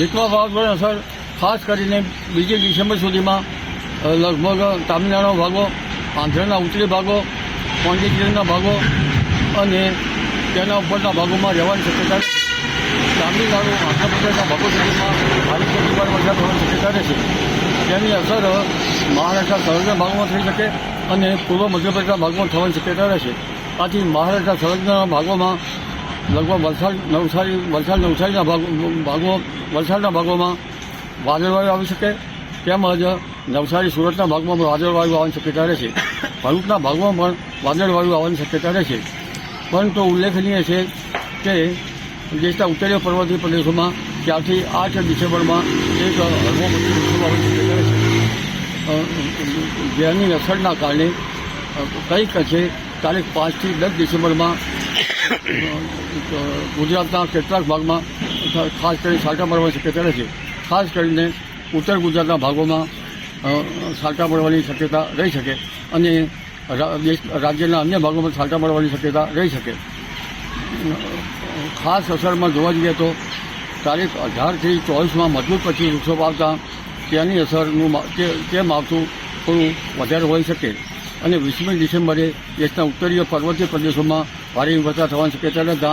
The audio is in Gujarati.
નીકળવા વાવાઝોડાની અસર ખાસ કરીને બીજી ડિસેમ્બર સુધીમાં લગભગ તામિલનાડુના ભાગો, આંધ્રના ઉત્તરી ભાગો, પોંડિચેરીના ભાગો અને તેના ઉપરના ભાગોમાં રહેવાની શક્યતા તામિલનાડુ, આંધ્રપ્રદેશના ભાગો સુધીમાં ભારે અતિભારે વરસાદ થવાની શક્યતા રહેશે. તેની અસર મહારાષ્ટ્ર સરહદના ભાગોમાં થઈ શકે અને પૂર્વ મધ્યપ્રદેશના ભાગમાં થવાની શક્યતા રહેશે. આથી મહારાષ્ટ્ર સરહદના ભાગોમાં લગભગ વલસાડ નવસારી વલસાડ નવસારીના ભાગો ભાગો વલસાડના ભાગોમાં વાદળવાયુ આવી શકે તેમજ નવસારી સુરતના ભાગમાં પણ વાદળવાયુ આવવાની શક્યતા રહેશે ભરૂચના ભાગમાં પણ વાદળવાયુ આવવાની શક્યતા રહેશે પરંતુ ઉલ્લેખનીય છે કે દેશના ઉત્તરીય પર્વતીય પ્રદેશોમાં ત્યારથી આઠ ડિસેમ્બરમાં એક હળવો જેની અસરના કારણે કંઈક છે તારીખ પાંચથી દસ ડિસેમ્બરમાં ગુજરાતના કેટલાક ભાગમાં ખાસ કરીને સાટા પડવાની શક્યતા રહેશે. ખાસ કરીને ઉત્તર ગુજરાતના ભાગોમાં સાટા પડવાની શક્યતા રહી શકે અને રાજ્યના અન્ય ભાગોમાં સાટા પડવાની શક્યતા રહી શકે. ખાસ અસરમાં જોવા જઈએ તો તારીખ અઢારથી ચોવીસમાં મજબૂત પછી વૃક્ષો આવતા તેની અસરનું તે માવઠું થોડું વધારે હોઈ શકે. અને વીસમી ડિસેમ્બરે દેશના ઉત્તરીય પર્વતીય પ્રદેશોમાં ભારે વરસાદ થવાની શક્યતા